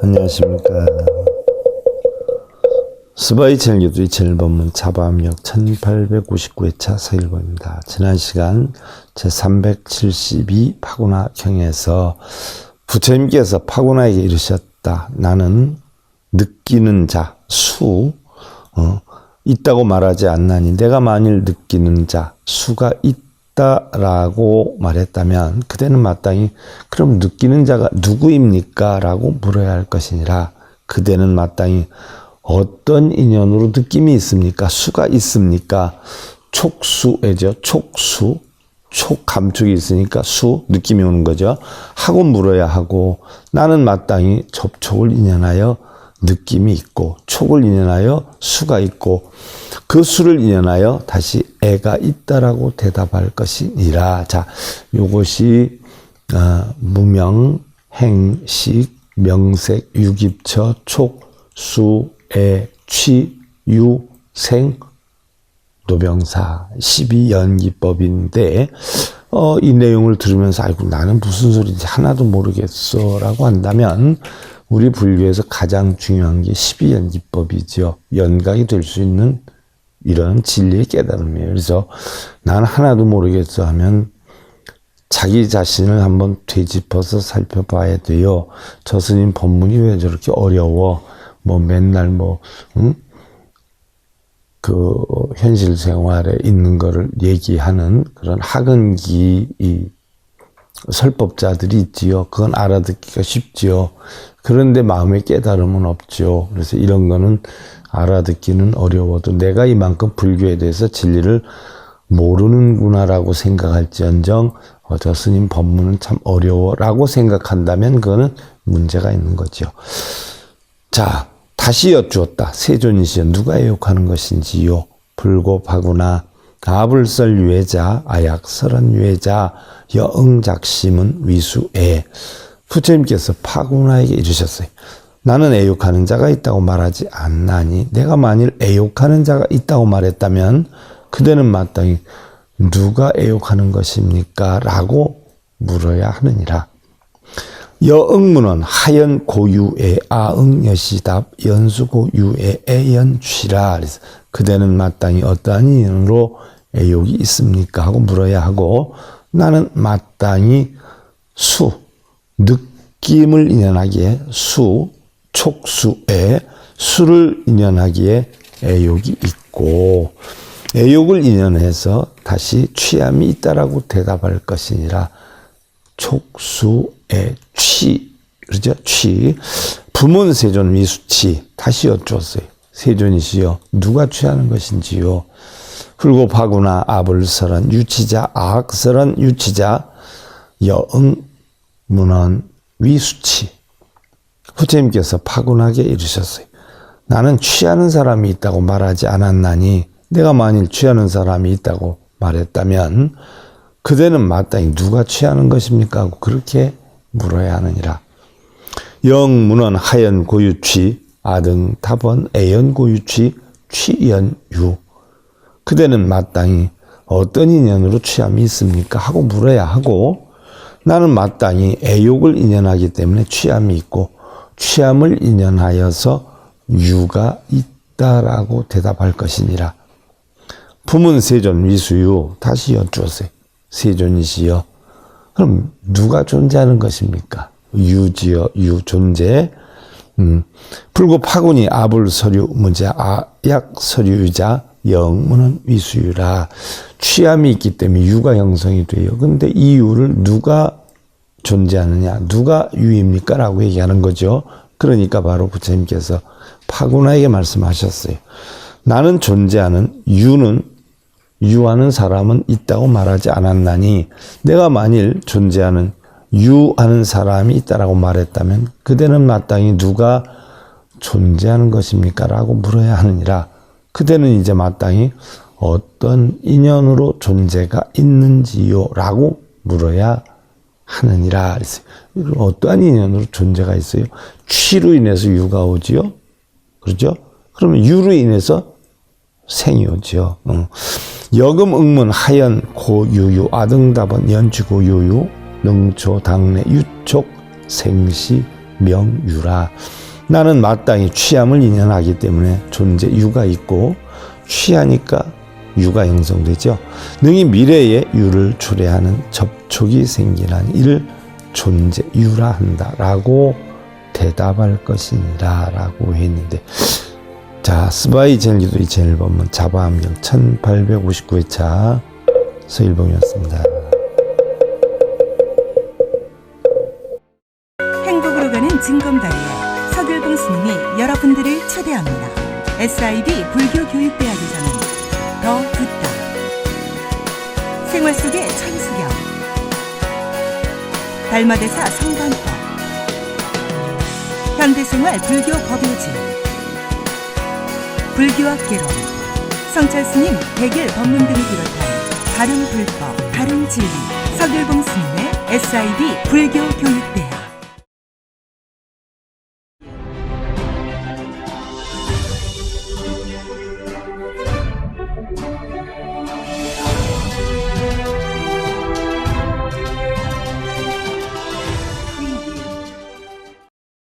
안녕하십니까. 스바이 첼기도 제1본문 자바압력 1899회차 서일본입니다. 지난 시간 제372 파구나 경에서 부처님께서 파구나에게 이르셨다. 나는 느끼는 자, 수, 어, 있다고 말하지 않나니 내가 만일 느끼는 자, 수가 있다 라고 말했다면 그대는 마땅히 그럼 느끼는 자가 누구입니까? 라고 물어야 할 것이니라. 그대는 마땅히 어떤 인연으로 느낌이 있습니까? 수가 있습니까? 촉수애죠. 촉수. 촉 감촉이 있으니까 수 느낌이 오는 거죠. 하고 물어야 하고 나는 마땅히 접촉을 인연하여 느낌이 있고 촉을 인연하여 수가 있고 그 수를 인연하여 다시 애가 있다라고 대답할 것이니라. 자, 요것이 어, 무명, 행 식, 명색, 유깁처, 촉, 수, 애, 취, 유, 생, 노병사 12연기법인데 어, 이 내용을 들으면서 아이고 나는 무슨 소리인지 하나도 모르겠어라고 한다면 우리 불교에서 가장 중요한 게 12연기법이죠. 연각이 될 수 있는 이런 진리의 깨달음이에요. 그래서 난 하나도 모르겠어 하면 자기 자신을 한번 되짚어서 살펴봐야 돼요. 저 스님 법문이 왜 저렇게 어려워? 뭐 맨날 뭐, 응? 그 현실 생활에 있는 거를 얘기하는 그런 학은기 이 설법자들이 있지요. 그건 알아듣기가 쉽지요. 그런데 마음의 깨달음은 없죠. 그래서 이런 거는 알아듣기는 어려워도 내가 이만큼 불교에 대해서 진리를 모르는구나라고 생각할지언정 어, 저 스님 법문은 참 어려워라고 생각한다면 그거는 문제가 있는 거죠. 자, 다시 여쭈었다. 세존이시여 누가 애욕하는 것인지요. 불고파구나 가불설 유해자 아약설한 유해자 여응작심은 위수애 부처님께서 파구나에게 이르셨어요. 나는 애욕하는 자가 있다고 말하지 않나니 내가 만일 애욕하는 자가 있다고 말했다면 그대는 마땅히 누가 애욕하는 것입니까? 라고 물어야 하느니라. 여응문은 하연 고유의 아응 여시답 연수고유의 애연취라 그래서 그대는 마땅히 어떠한 인연으로 애욕이 있습니까? 하고 물어야 하고 나는 마땅히 수 느낌을 인연하기에 수 촉수에 수를 인연하기에 애욕이 있고 애욕을 인연해서 다시 취함이 있다라고 대답할 것이니라 촉수의 취 그러죠? 취. 부문 세존 미수치. 다시 여쭈었어요. 세존이시여 누가 취하는 것인지요? 훌고파구나 아불설한 유치자 악설한 유치자 여응 문헌 위수치. 부처님께서 파군하게 이르셨어요. 나는 취하는 사람이 있다고 말하지 않았나니 내가 만일 취하는 사람이 있다고 말했다면 그대는 마땅히 누가 취하는 것입니까? 그렇게 물어야 하느니라. 영문은 하연 고유취, 아등 타번 애연 고유취, 취연유. 그대는 마땅히 어떤 인연으로 취함이 있습니까? 하고 물어야 하고 나는 마땅히 애욕을 인연하기 때문에 취함이 있고 취함을 인연하여서 유가 있다라고 대답할 것이니라. 품은 세존 위수유 다시 여쭈었어요. 세존이시여. 그럼 누가 존재하는 것입니까? 유지여 유 존재. 음. 불고 파군이 아불 서류 문제 아약 서류자 영문은 위수유라. 취함이 있기 때문에 유가 형성이 돼요. 근데 이 유를 누가 존재하느냐? 누가 유입니까? 라고 얘기하는 거죠. 그러니까 바로 부처님께서 파구나에게 말씀하셨어요. 나는 존재하는 유는 유하는 사람은 있다고 말하지 않았나니 내가 만일 존재하는 유하는 사람이 있다라고 말했다면 그대는 마땅히 누가 존재하는 것입니까? 라고 물어야 하느니라. 그대는 이제 마땅히 어떤 인연으로 존재가 있는지요? 라고 물어야 하느니라. 어떠한 인연으로 존재가 있어요? 취로 인해서 유가 오지요? 그렇죠? 그러면 유로 인해서 생유죠. 어. 여금 응문 하연 고유유 아등답은 연주고 유유 능초 당내 유촉 생시 명유라 나는 마땅히 취함을 인연하기 때문에 존재 유가 있고 취하니까 유가 형성되죠. 능히 미래에 유를 초래하는 접촉이 생기는 이를 존재 유라 한다라고 대답할 것이니라 라고 했는데 자 스바이 젤리도 이 젤범은 자바 함경 1859회차 서일봉이었습니다. 행복으로 가는 진검다리에 서글봉 스님이 여러분들을 초대합니다. SIB 불교교육대학에서는 더 듣다. 생활 속의 천수경. 달마대사 성관법. 현대생활 불교 법요지. 불교학 개론. 성찰 스님 백일 법문 등을 비롯한 다른 불법, 다른 진리. 서글봉 스님의 SIB 불교 교육대학.